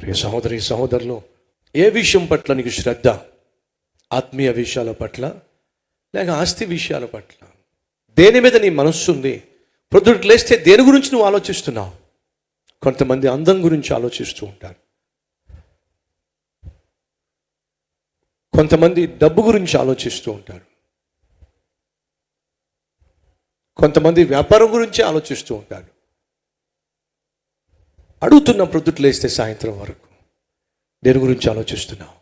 ప్రియ సహోదరి సహోదరులు ఏ విషయం పట్ల నీకు శ్రద్ధ? ఆత్మీయ విషయాల పట్ల లేక ఆస్తి విషయాల పట్ల? దేని మీద నీ మనస్సు ఉంది? ప్రొద్దుట లేస్తే దేని గురించి నువ్వు ఆలోచిస్తున్నావు? కొంతమంది అందం గురించి ఆలోచిస్తూ ఉంటారు. కొంతమంది డబ్బు గురించి ఆలోచిస్తూ ఉంటారు. కొంతమంది వ్యాపారం గురించి ఆలోచిస్తూ ఉంటారు. అడుగుతున్న ప్రొద్దుట్లు వేస్తే సాయంత్రం వరకు. దేని గురించి ఆలోచిస్తున్నావు.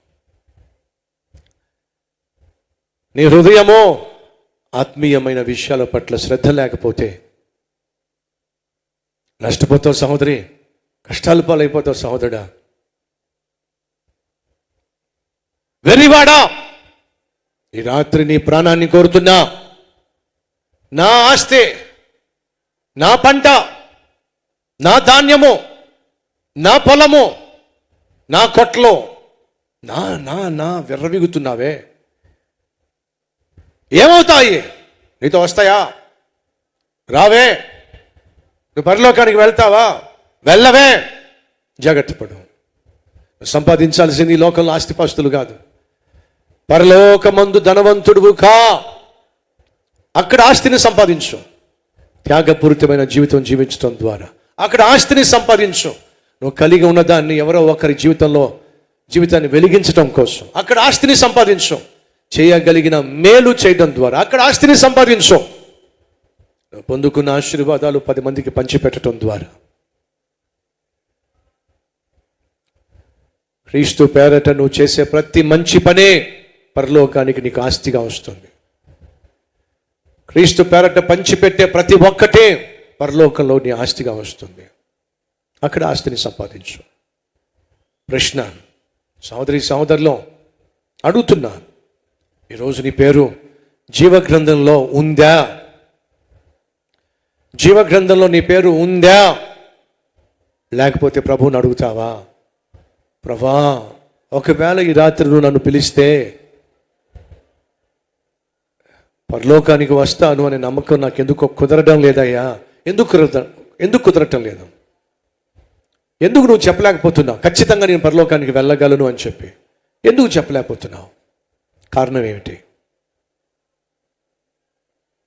నీ హృదయమో ఆత్మీయమైన విషయాల పట్ల శ్రద్ధ లేకపోతే నష్టపోతావు సహోదరి కష్టాలు పాలైపోతావు సహోదరుడా. వెర్రివాడా ఈ రాత్రి నీ ప్రాణాన్ని కోరుతున్నా. నా ఆస్తి నా పంట నా ధాన్యము నా పొలము నా కొట్లో నా నా నా విర్రవిగుతున్నావే. ఏమవుతాయి? నీతో వస్తాయా? రావే. నువ్వు పరలోకానికి వెళ్తావా? వెళ్ళవే. జాగ్రత్త పడు. సంపాదించాల్సింది ఈ లోకంలో ఆస్తిపాస్తులు కాదు. పరలోకమందు ధనవంతుడువు కా. అక్కడ ఆస్తిని సంపాదించు. త్యాగపూరితమైన జీవితం జీవించడం ద్వారా. అక్కడ ఆస్తిని సంపాదించు. నువ్వు కలిగి ఉన్న దాన్ని ఎవరో ఒకరి జీవితంలో జీవితాన్ని వెలిగించడం కోసం. అక్కడ ఆస్తిని సంపాదించు. చేయగలిగిన మేలు చేయడం ద్వారా అక్కడ ఆస్తిని సంపాదించు. నువ్వు పొందుకున్న ఆశీర్వాదాలు పది మందికి పంచిపెట్టడం ద్వారా. క్రీస్తు పేరట నువ్వు చేసే ప్రతి మంచి పనే పరలోకానికి నీకు ఆస్తిగా వస్తుంది. క్రీస్తు పేరట పంచిపెట్టే ప్రతి ఒక్కటే పరలోకంలో నీ ఆస్తిగా వస్తుంది. అక్కడ ఆస్తిని సంపాదించు. ప్రశ్న సహోదరి సహోదరులో అడుగుతున్నా ఈరోజు నీ పేరు జీవగ్రంథంలో ఉందా? జీవగ్రంథంలో నీ పేరు ఉందా? లేకపోతే ప్రభువుని అడుగుతావా? ప్రభా ఒకవేళ ఈ రాత్రి నువ్వు నన్ను పిలిస్తే పరలోకానికి వస్తాను అనే నమ్మకం నాకు ఎందుకు కుదరడం లేదయ్యా. ఎందుకు కుదరట ఎందుకు కుదరటం లేదు? ఎందుకు నువ్వు చెప్పలేకపోతున్నావు? ఖచ్చితంగా నేను పరలోకానికి వెళ్ళగలను అని చెప్పి. ఎందుకు చెప్పలేకపోతున్నావు? కారణం ఏమిటి?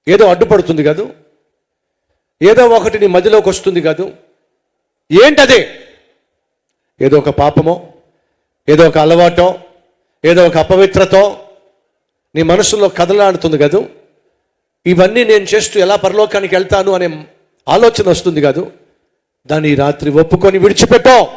ఏదో అడ్డుపడుతుంది కాదు? ఏదో ఒకటి నీ మధ్యలోకి వస్తుంది కాదు? ఏంటదే? ఏదో ఒక పాపమో? ఏదో ఒక అలవాటో? ఏదో ఒక అపవిత్రతో? నీ మనసులో కదలాడుతుంది కాదు? ఇవన్నీ నేను చేస్తూ ఎలా పరలోకానికి వెళ్తాను అనే ఆలోచన వస్తుంది కాదు? దాన్ని రాత్రి ఒప్పుకొని విడిచిపెట్టో.